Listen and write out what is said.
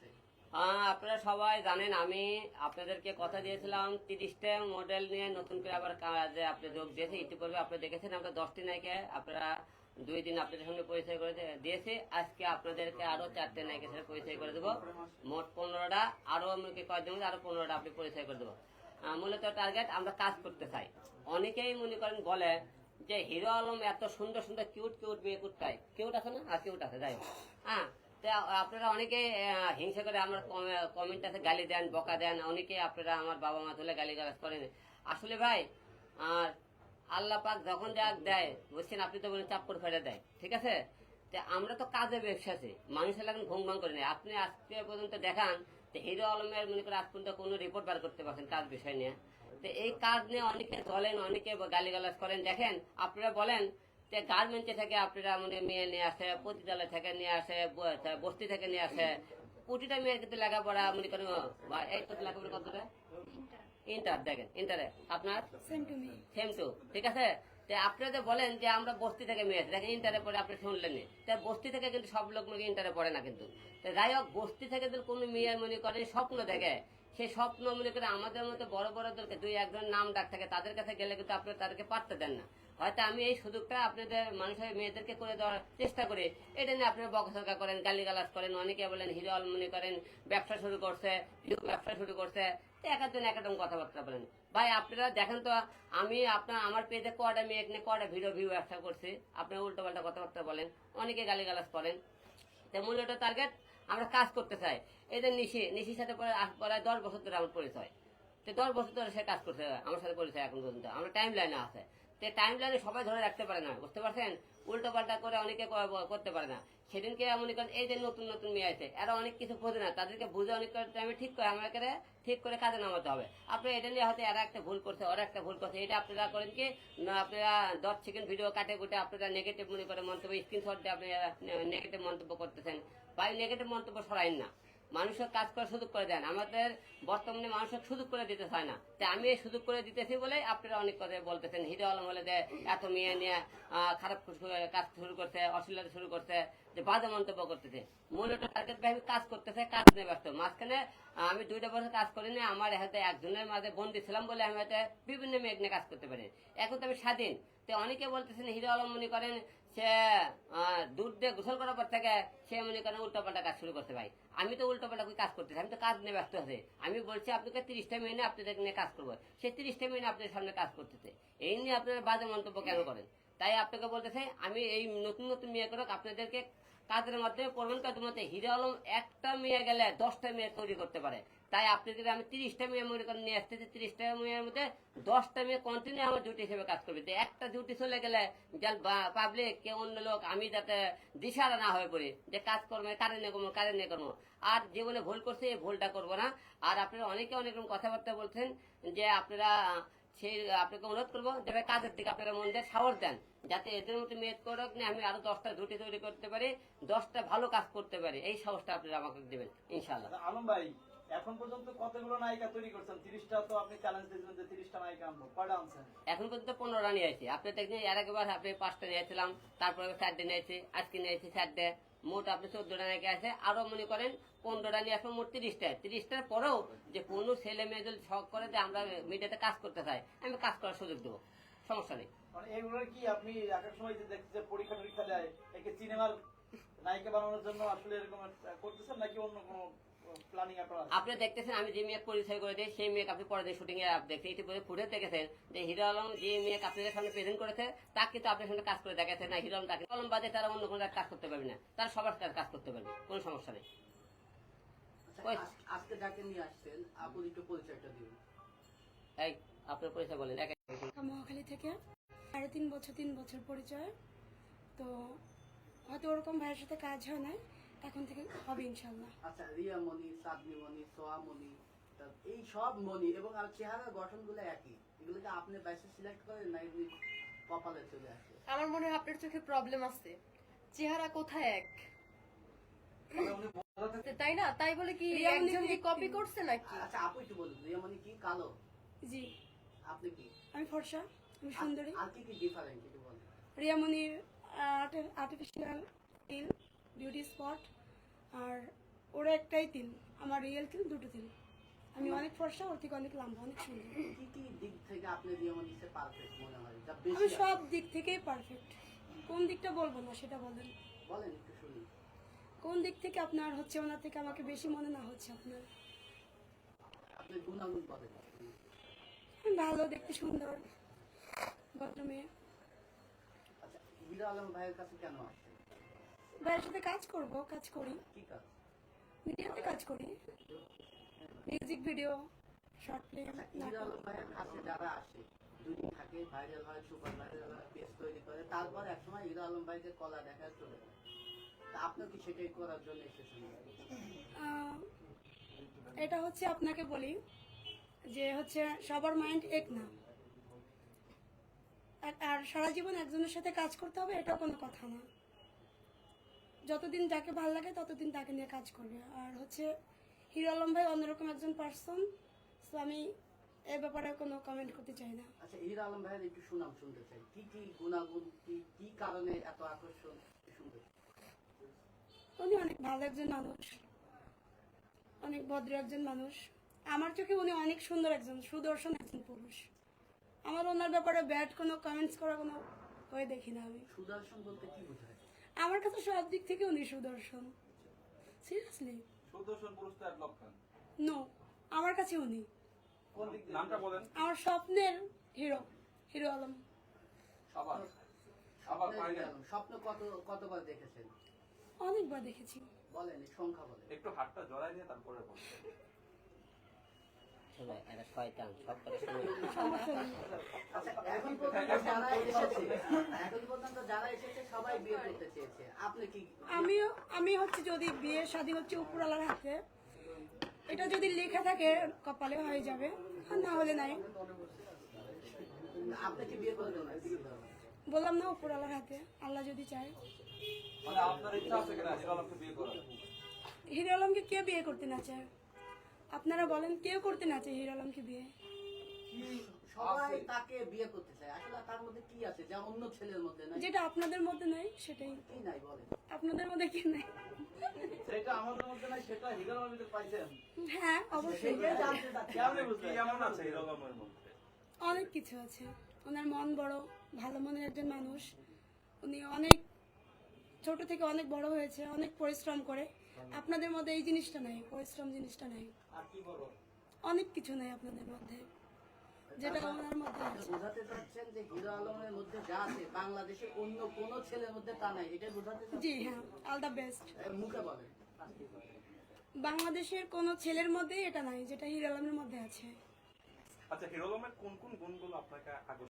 চাই। আপনারা সবাই জানেন আমি আপনাদেরকে কথা দিয়েছিলাম, তিরিশটা মডেল নিয়ে নতুন করে আবার কাজে আপনি যোগ দিয়েছে ইতিপূর্বে আপনি দেখেছেন আমরা দশটি নায়িকা আপনারা দুই দিন আপনাদের সঙ্গে পরিচয় করে দিয়েছি। আজকে আপনাদেরকে আরও চারটে সাথে পরিচয় করে দেবো। মোট পনেরোটা, আরও আমাকে কয়েকদিন আরও পনেরোটা আপনি পরিচয় করে দেবো। মূলত টার্গেট আমরা কাজ করতে চাই। অনেকেই মনে করেন বলে যে হিরো আলম এত সুন্দর সুন্দর কিউট কিউট মেয়ে কুটটাই কিউট আছে না? আর কিউট আছে, যাই হ্যাঁ তা আপনারা অনেকে হিংসা করে আমার কমেন্ট আছে, গালি দেন, বকা দেন। অনেকে আপনারা আমার বাবা মা তুলে গালি গালাজ করেন। আসলে ভাই, আর আল্লাহ পাক যখন যা দেয় বলছেন আপনি তো বলেন চাপ্পর ফেলে দেয়, ঠিক আছে? তা আমরা তো কাজে ব্যবসাতে মানুষের এখন ঘুম ভাঙ করে নেই। আপনি আজকে পর্যন্ত দেখান যে হিরো আলমের মনে করে আজ পর্যন্ত কোনো রিপোর্ট বার করতে পারছেন কাজ বিষয় নিয়ে। তো এই কাজ নিয়ে অনেকে চলেন অনেকে গালিগালাজ করেন। দেখেন আপনারা বলেন যে গার্মেন্টে থেকে আপনারা মানে মেয়ে নিয়ে আসে পতিতালয় থেকে নিয়ে আসে বস্তি থেকে নিয়ে আসে। প্রতিটা মেয়ের কিন্তু লেখাপড়া মনে করেন এই তো লেখাপড়া কতটা? ইন্টার দেখেন ইন্টারে। আপনার? সেম টু ঠিক আছে? তো আপনারা যে বলেন যে আমরা বস্তি থেকে মেয়ে আছি, দেখেন ইন্টারে পড়ে আপনি শুনলেন তা বস্তি থেকে কিন্তু সব লোক মনে ইন্টারে পড়ে না কিন্তু। যাই হোক বস্তি থেকে যদি কোনো মেয়ে মনে করে স্বপ্ন দেখে সেই স্বপ্ন মনে করে আমাদের মতো বড় বড়দেরকে দুই একজন নাম ডাক থাকে, তাদের কাছে গেলে কিন্তু আপনারা তাদেরকে পারতে দেন না। হয়তো আমি এই সুযোগটা আপনাদের মানুষের মেয়েদেরকে করে দেওয়ার চেষ্টা করি। এটা নিয়ে আপনারা বকসকা করেন, গালিগালাজ করেন, অনেকে বলেন হিরো মনে করেন ব্যবসা শুরু করছে ব্যবসা শুরু করছে একজন এক একজন কথাবার্তা বলেন। ভাই, আপনারা দেখেন তো, আমি আপনার, আমার পেজে কয়টা মেয়ে নিয়ে কয়টা ভিডিও ভিউ ব্যবসা করছি আপনারা উল্টো পাল্টা কথাবার্তা বলেন, অনেকে গালিগালাজ করেন। তো মূলত টার্গেট আমরা কাজ করতে চাই। এই যে নিশি, নিশির সাথে পরে প্রায় দশ বছর ধরে আমার পরিচয়। তো দশ বছর ধরে সে কাজ করতে আমার সাথে পরিচয় এখন পর্যন্ত। আমরা টাইম লাইনে আছে। তো টাইম সবাই ধরে রাখতে পারে না, বুঝতে পারছেন? উল্টো পাল্টা করে অনেকে করতে পারে না। সেদিনকে মনে করেন এই যে নতুন নতুন মেয়ে আছে, এরা অনেক কিছু বোঝে না, তাদেরকে বুঝে অনেক টাইমে ঠিক করে আমাকে ঠিক করে কাজে নামাতে হবে। আপনি এটা নিয়ে হয়তো এরা একটা ভুল করছে, ওরা একটা ভুল করছে, এটা আপনারা করেন কি? আপনারা দশ সেকেন্ড ভিডিও কাটে কুটে আপনারা নেগেটিভ মনে করে মন্তব্য স্ক্রিনশট দিয়ে আপনারা নেগেটিভ মন্তব্য করতেছেন। বা নেগেটিভ মন্তব্য সরাইন না। মানুষের কাজ করার সুযোগ করে দেন। আমাদের বর্তমানে মানুষের সুযোগ করে দিতে হয় না। তাই আমি এই সুযোগ করে দিতেছি বলে আপনারা অনেক কথা বলতেছেন। হিরো আলম বলে যে, এত মেয়ে নিয়ে খারাপ কাজ শুরু করছে, অশ্লীলতা শুরু করছে। যে বাজে মন্তব্য করতেছে। মূলত টার্গেট ভাই কাজ করতেছে, কাজ নিয়ে ব্যস্ত। মাঝখানে আমি দুইটা বছর কাজ করিনি, আমার হাতে একজনের মাঝে বন্দি ছিলাম বলে আমি হয়তো বিভিন্ন নিয়ে কাজ করতে পারি এখন তো আমি স্বাধীন। তো অনেকে বলতেছেন, হিরো আলম মনে করেন সে দুধ দিয়ে গোসল করার পর থেকে সে মনে করেন উল্টো পাল্টা কাজ শুরু করতে ভাই। আমি তো উল্টো পাল্টা কাজ করতেছি, আমি তো কাজ নিয়ে ব্যস্ত আছি। আমি বলছি, আপনাকে তিরিশটা মিনিটে আপনাদের নিয়ে কাজ করব। সেই তিরিশটা মিনিটে আপনাদের সামনে কাজ করতেছে। এই নিয়ে আপনারা বাজে মন্তব্য কেন করেন? তাই আপনাকে বলতেছে, আমি এই নতুন নতুন মেয়ে করে আপনাদেরকে কাজের মাধ্যমে পড়বেন কাজের মধ্যে হিরো আলম একটা মেয়ে গেলে দশটা মেয়ে তৈরি করতে পারে। তাই আপনি যদি আমি তিরিশটা মেয়ে মনে করে নিয়ে আসতেছি। তিরিশটা মেয়ের মধ্যে দশটা মেয়ে কন্টিনিউ আমার ডিউটি হিসেবে কাজ করবে। তো একটা ডিউটি চলে গেলে যার পাবলিক কে অন্য লোক, আমি যাতে দিশারা না হয়ে পড়ি যে কাজ করবে কারে নিয়ে করব কারে নিয়ে করব আর জীবনে ভুল করছে, এই ভুলটা করব না। আর আপনারা অনেকে অনেক রকম কথাবার্তা বলছেন যে আপনারা সেই আপনাকে অনুরোধ করব যে ভাই কাজের দিকে আপনারা মন দিয়ে সাহস দেন যাতে এদের মতো মেয়ে করক নিয়ে আমি আরও দশটা রুটি তৈরি করতে পারি দশটা ভালো কাজ করতে পারি। এই সাহসটা আপনারা আমাকে দেবেন ইনশাল্লাহ আচ্ছা, আলম ভাই এখন পর্যন্ত কতগুলো নায়িকা তৈরি করছেন? তিরিশটা তো আপনি চ্যালেঞ্জ দিয়েছিলেন যে তিরিশটা নায়িকা আনব। কয়টা আনছেন? এখন পর্যন্ত পনেরো রান নিয়েছি আপনি দেখছেন এর আগেবার আপনি পাঁচটা নিয়েছিলাম তারপরে চারটে নিয়েছি আজকে নিয়েছি চারটে মোট আপনি চোদ্দটা নাকি আছে। আরও মনে করেন পনেরোটা নিয়ে এখন মোট তিরিশটা তিরিশটার পরেও যে কোনো ছেলে মেয়ে যদি শখ করে যে আমরা মিডিয়াতে কাজ করতে চাই আমি কাজ করার সুযোগ দেবো। সমস্যা নেই। এগুলোর কি আপনি এক এক সময় যে দেখছি যে পরীক্ষা টরীক্ষা দেয় একে সিনেমার নায়িকা বানানোর জন্য আসলে এরকম করতেছেন নাকি অন্য কোনো আপনি দেখতেছেন আমি যে মেয়ে পরিচয় করে দিই সেই মেয়ে আপনি পরে শুটিং এ দেখতে ইতিপূর্বে ফুটে দেখেছেন যে হিরো আলম যে মেয়ে আপনাদের সামনে প্রেজেন্ট করেছে তাকে কিন্তু আপনার সামনে কাজ করে দেখাচ্ছে না হিরো আলম তাকে আলম বাদে তারা অন্য কোনো কাজ করতে পারবে না। তারা সবার কাজ করতে পারবে কোনো সমস্যা নেই। আজকে যাকে নিয়ে আসছেন আপনি একটু পরিচয়টা দিন। এই আপনার পরিচয় বলেন এক মহাখালী থেকে। সাড়ে তিন বছর তিন বছর পরিচয়। তো হয়তো ওরকম ভাইয়ের সাথে কাজ হয় না এখন থেকে হবে ইনশাল্লাহ আচ্ছা রিয়া মনি সাদনি মনি সোয়া মনি এই সব মনি এবং আর চেহারার গঠনগুলো একই এগুলোকে আপনি বাইসে সিলেক্ট করেন না এমনি কপালে চলে আসে? আমার মনে হয় আপনার চোখে প্রবলেম আছে। চেহারা কোথায় এক? তাই না? তাই বলে কি একজন কি কপি করছে নাকি? আচ্ছা আপু একটু বলুন রিয়া মনি কি কালো? জি। আপনি কি? আমি ফর্সা আমি সুন্দরী। আর কি কি ডিফারেন্ট একটু বলুন। রিয়ামণির আর্টিফিশিয়াল ইল বিউটি স্পট আর ওরা একটাই তিল আমার রিয়েল তিল দুটো তিল। আমি অনেক ফর্সা ওর থেকে অনেক লম্বা অনেক সুন্দর। কি কি দিক থেকে আপনি রিয়মনিকে পারফেক্ট মনে হয়? আমি সব দিক থেকেই পারফেক্ট কোন দিকটা বলব না সেটা বলেন। বলেন একটু শুনি। কোন দিক থেকে আপনার হচ্ছে ওনার থেকে আমাকে বেশি মনে না হচ্ছে আপনার? ভালো দেখতে সুন্দর ভদ্র মেয়ে আচ্ছা ভাইয়ের সাথে কাজ করব কাজ করি। মিডিয়াতে কাজ করি। মিউজিক ভিডিও শর্ট ফিল্ম কাছে যারা আসে দুদিন থাকে ভাইরাল হয় সুপার ভাইরাল হয় পেজ তৈরি করে তারপর একসময় হিরো আলম ভাইকে কলা দেখায় চলে যায়। আপনি কি সেটাই করার জন্য এসেছেন। এটা হচ্ছে আপনাকে বলি যে হচ্ছে সবার মাইন্ড এক না। আর- সারা জীবন একজনের সাথে কাজ করতে হবে এটা কোনো কথা না। যতদিন যাকে ভালো লাগে ততদিন তাকে নিয়ে কাজ করবে। আর হচ্ছে হিরো আলম ভাই অন্যরকম একজন পার্সন তো আমি এ ব্যাপারে কোনো কমেন্ট করতে চাই না। আচ্ছা হিরো আলম ভাইয়ের একটু সুনাম শুনতে চাই। কি কি গুণাগুণ কি কি কারণে এত আকর্ষণ? শুনতে। উনি অনেক ভালো একজন মানুষ। অনেক ভদ্র একজন মানুষ। আমার চোখে উনি অনেক সুন্দর একজন সুদর্শন একজন পুরুষ। আমার ওনার ব্যাপারে ব্যাড কোনো কমেন্টস করা কোনো হয়ে দেখি না আমি। সুদর্শন বলতে কি বোঝায়? আমার কাছে সব দিক থেকে উনি সুদর্শন। সিরিয়াসলি সুদর্শন পুরুষ তো এক লক্ষণ। নো আমার কাছে উনি। কোন দিক নামটা বলেন। আমার স্বপ্নের হিরো হিরো আলম। না আলম। স্বপ্ন কত কতবার দেখেছেন? অনেকবার দেখেছি। বলেন সংখ্যা বলেন। একটু হাতটা জড়াই দিয়ে তারপরে বলেন। শয়তান সব আচ্ছা এখন পর্যন্ত যারা এসেছে এখন পর্যন্ত যারা এসেছে সবাই বিয়ে করতে চেয়েছে। আপনি কি আমিও আমি হচ্ছে যদি বিয়ে শাদী হচ্ছে উপরালার হাতে এটা যদি লেখা থাকে কপালে হয়ে যাবে। আর না হলে নাই। আপনি কি বিয়ে করবেন? বললাম না উপরালার হাতে আল্লাহ যদি চায়। মানে আপনার ইচ্ছা আছে কিনা হিরো আলমকে বিয়ে করার? হিরো আলমকে কে বিয়ে করতে না চায়? আপনারা বলেন কেউ করতে না চায় হিরো আলমকে বিয়ে? সবাই তাকে বিয়ে করতে চায়? আসলে তার মধ্যে কি আছে? যা অন্য ছেলের মধ্যে নাই। যেটা আপনাদের মধ্যে নাই সেটাই। কি নাই বলেন। আপনাদের মধ্যে কি নাই? সেটা আমাদের মধ্যে নাই সেটা হিরো আলমের পাইছেন। হ্যাঁ অবশ্যই। জানতে চাচ্ছি। কেমনে কি বুঝলেন এমন আছে হিরো আলমের মধ্যে? অনেক কিছু আছে। ওনার মন বড় ভালো মনের একজন মানুষ। উনি অনেক ছোট থেকে অনেক বড় হয়েছে অনেক পরিশ্রম করে। আপনাদের মধ্যে এই জিনিসটা নাই পরিশ্রম জিনিসটা নাই। অনেক কিছু নাই আপনাদের মধ্যে যেটা ওনার মধ্যে আছে। বোঝাতে চাচ্ছেন যে হিরো আলমের মধ্যে যা আছে বাংলাদেশে অন্য কোন ছেলের মধ্যে তা নাই এটা বোঝাতে জি হ্যাঁ অল দা বেস্ট মুখে বলেন বাংলাদেশের কোনো ছেলের মধ্যে এটা নাই যেটা হিরো আলমের মধ্যে আছে। আচ্ছা হিরো আলমের কোন কোন গুণগুলো আপনাকে